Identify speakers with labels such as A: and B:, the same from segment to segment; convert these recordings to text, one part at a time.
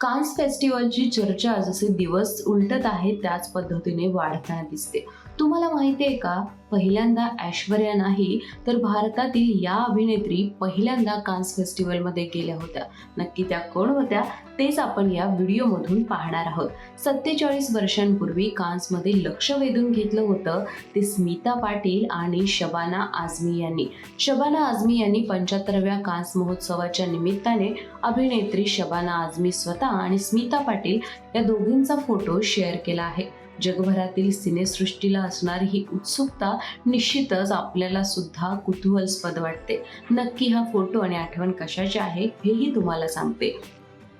A: Cannes फेस्टिवलची चर्चा जसे दिवस उलटत आहे त्याच पद्धतीने वाढताना दिसते. तुम्हाला माहिती आहे का? पहिल्यांदा ऐश्वर्या नाही तर भारतातील या अभिनेत्री पहिल्यांदा कान्स फेस्टिवलमध्ये गेल्या होत्या. नक्की त्या कोण होत्या? तेच आपण या व्हिडिओमधून पाहणार आहोत. सत्तेचाळीस वर्षांपूर्वी कान्समध्ये लक्ष वेधून घेतलं होतं ते स्मिता पाटील आणि शबाना आझमी यांनी. शबाना आझमी यांनी पंच्याहत्तरव्या कान्स महोत्सवाच्या निमित्ताने अभिनेत्री शबाना आझमी स्वतः आणि स्मिता पाटील या दोघींचा फोटो शेअर केला आहे. जगभरातील सिनेसृष्टीला असणारी ही उत्सुकता निश्चितच आपल्याला सुद्धा कुतूहलस्पद वाटते. नक्की हा फोटो आणि आठवण कशाची आहे हेही तुम्हाला सांगते.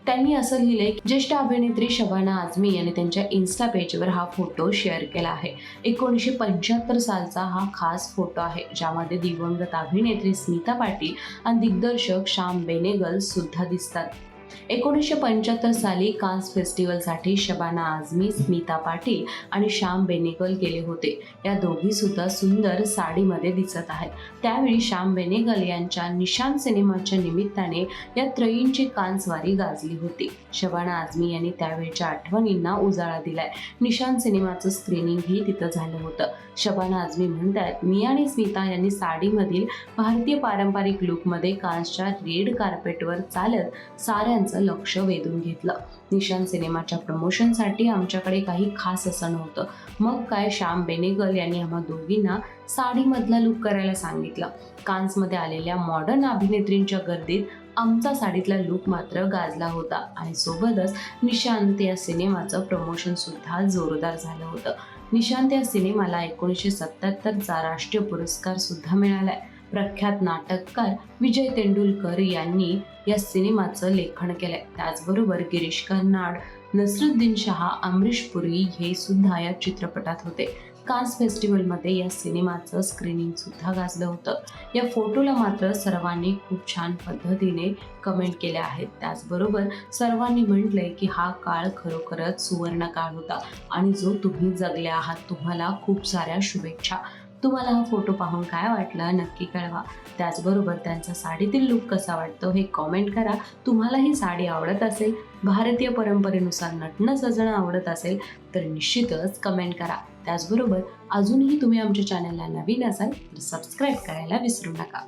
A: त्यांनी असं लिहिलंय की ज्येष्ठ अभिनेत्री शबाना आझमी यांनी त्यांच्या इन्स्टा पेजवर हा फोटो शेअर केला आहे. एकोणीसशे पंच्याहत्तर सालचा हा खास फोटो आहे ज्यामध्ये दिवंगत अभिनेत्री स्मिता पाटील आणि दिग्दर्शक श्याम बेनेगल सुद्धा दिसतात. एकोणीसशे पंच्याहत्तर साली कान्स फेस्टिवलसाठी शबाना आझमी स्मिता पाटील आणि श्याम बेनेगल गेले होते. या दोघी सुद्धा सुंदर साडीमध्ये दिसत आहेत. त्यावेळी श्याम बेनेगल यांच्या निशान सिनेमाच्या निमित्ताने या त्रयींची कान्सवारी गाजली होती. शबाना आझमी यांनी त्यावेळच्या आठवणींना उजाळा दिलाय. निशान सिनेमाचं स्क्रीनिंगही तिथं झालं होतं. शबाना आझमी म्हणतात मी आणि स्मिता यांनी साडीमधील भारतीय पारंपरिक लुकमध्ये कान्सच्या रेड कार्पेटवर चालत साऱ्यांचं लक्ष वेधून घेतलं. निशान सिनेमाच्या प्रमोशनसाठी आमच्याकडे काही खास असं नव्हतं. मग काय श्याम बेनेगल यांनी आम्हा दोघींना साडीमधला लुक करायला सांगितलं. कान्समध्ये आलेल्या मॉडर्न अभिनेत्रींच्या गर्दीत आमचा साडीतला लुक मात्र गाजला होता. आणि सोबतच निशांत या सिनेमाचं प्रमोशन सुद्धा जोरदार झालं होतं. निशांत या सिनेमाला एकोणीसशे सत्याहत्तरचा राष्ट्रीय पुरस्कार सुद्धा आहे प्रख्यात नाटककार विजय तेंडुलकर यांनी या सिनेमाचं लेखन केलंय. त्याचबरोबर गिरीश कर्नाड नसरुद्दीन शहा अमरीश पुरी हे सुद्धा या चित्रपटात होते. कान्स फेस्टिवलमध्ये या सिनेमाचं स्क्रीनिंग सुद्धा गाजलं होतं. या फोटोला मात्र सर्वांनी खूप छान पद्धतीने कमेंट केल्या आहेत. त्याचबरोबर सर्वांनी म्हटलंय की हा काळ खरोखरच सुवर्ण काळ होता. आणि जो तुम्ही जगले आहात तुम्हाला खूप साऱ्या शुभेच्छा. तुम्हाला हा फोटो पाहून काय वाटलं नक्की कळवा. त्याचबरोबर त्यांचा साडीतील लुक कसा वाटतो हे कॉमेंट करा. तुम्हाला ही साडी आवडत असेल भारतीय परंपरेनुसार नटणं सजणं आवडत असेल तर निश्चितच कमेंट करा. त्याचबरोबर अजूनही तुम्ही आमच्या चॅनलला नवीन असाल तर सबस्क्राईब करायला विसरू नका.